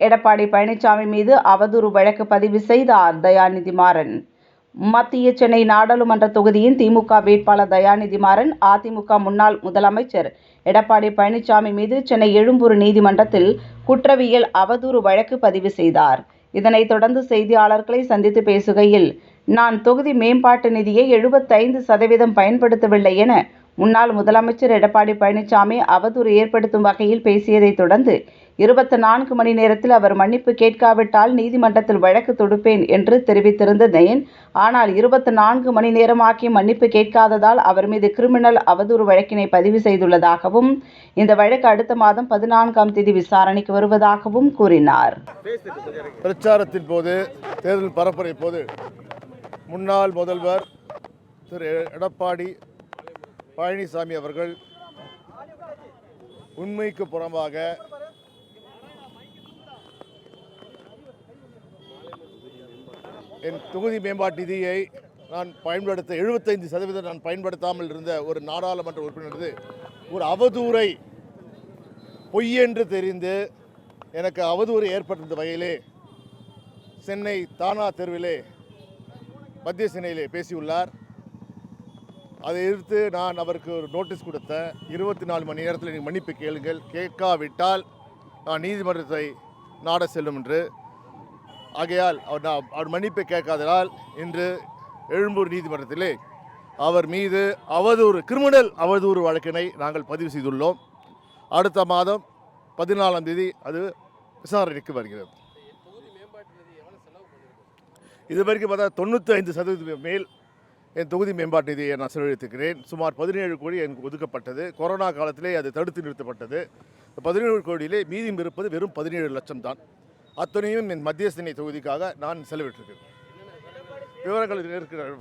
எடப்பாடி பழனிசாமி மீது அவதூறு வழக்கு பதிவு செய்தார் தயாநிதி மாறன் மத்திய சென்னை நாடாளுமன்ற தொகுதியின் திமுக வேட்பாளர் தயாநிதி மாறன் அதிமுக முன்னாள் முதலமைச்சர் எடப்பாடி பழனிசாமி மீது சென்னை எழும்பூர் நீதிமன்றத்தில் குற்றவியல் அவதூறு வழக்கு பதிவு செய்தார். இதனைத் தொடர்ந்து செய்தியாளர்களை சந்தித்து பேசுகையில் நான் தொகுதி மேம்பாட்டு நிதியை எழுபத்தைந்து சதவீதம் பயன்படுத்தவில்லை என முன்னாள் முதலமைச்சர் எடப்பாடி பழனிசாமி அவதூறு ஏற்படுத்தும் வகையில் பேசியதைத் தொடர்ந்து இருபத்தி நான்கு மணி நேரத்தில் அவர் மன்னிப்பு கேட்காவிட்டால் நீதிமன்றத்தில் வழக்கு தொடுப்பேன் என்று தெரிவித்திருந்த நயன் ஆனால் இருபத்தி நான்கு மணி நேரமாக்கி மன்னிப்பு கேட்காததால் அவர் மீது கிரிமினல் அவதூறு வழக்கினை பதிவு செய்துள்ளதாகவும் இந்த வழக்கு அடுத்த மாதம் பதினான்காம் தேதி விசாரணைக்கு வருவதாகவும் கூறினார். பிரச்சாரத்தின் போது தேர்தல் பரப்புரை போது முன்னாள் முதல்வர் திரு எடப்பாடி பழனிசாமி அவர்கள் உண்மைக்கு புறம்பாக என் தொகுதி மேம்பாட்டு நிதியை நான் பயன்படுத்த எழுபத்தைந்து சதவீதம் நான் பயன்படுத்தாமல் இருந்த ஒரு நாடாளுமன்ற உறுப்பினரது ஒரு அவதூறை பொய் என்று தெரிந்து எனக்கு அவதூறு ஏற்பட்டிருந்த வகையிலே சென்னை தானா தெருவிலே மத்திய சென்னையிலே பேசியுள்ளார். அதை எதிர்த்து நான் அவருக்கு ஒரு நோட்டீஸ் கொடுத்தேன். இருபத்தி நாலு மணி நேரத்தில் நீங்கள் மன்னிப்பு கேளுங்கள். கேட்காவிட்டால் நான் நீதிமன்றத்தை நாட செல்லும் என்று. ஆகையால் அவர் நான் அவர் மன்னிப்பை கேட்காததால் இன்று எழும்பூர் நீதிமன்றத்திலே அவர் மீது அவதூறு கிரிமினல் அவதூறு வழக்கினை நாங்கள் பதிவு செய்துள்ளோம். அடுத்த மாதம் பதினாலாம் தேதி அது விசாரணைக்கு வருகிறது. இது வரைக்கும் பார்த்தா தொண்ணூற்றி ஐந்து சதவீதம் மேல் என் தொகுதி மேம்பாட்டு நிதியை நான் செலவழித்திருக்கிறேன். சுமார் பதினேழு கோடி எனக்கு ஒதுக்கப்பட்டது. கொரோனா காலத்திலே அது தடுத்து நிறுத்தப்பட்டது. பதினேழு கோடியிலே மீதியும் இருப்பது வெறும் பதினேழு லட்சம் தான். அத்தனையும் என் மத்திய சென்னை தொகுதிக்காக நான் செலவிட்டிருக்கிறேன். விவரங்கள் இருக்கிற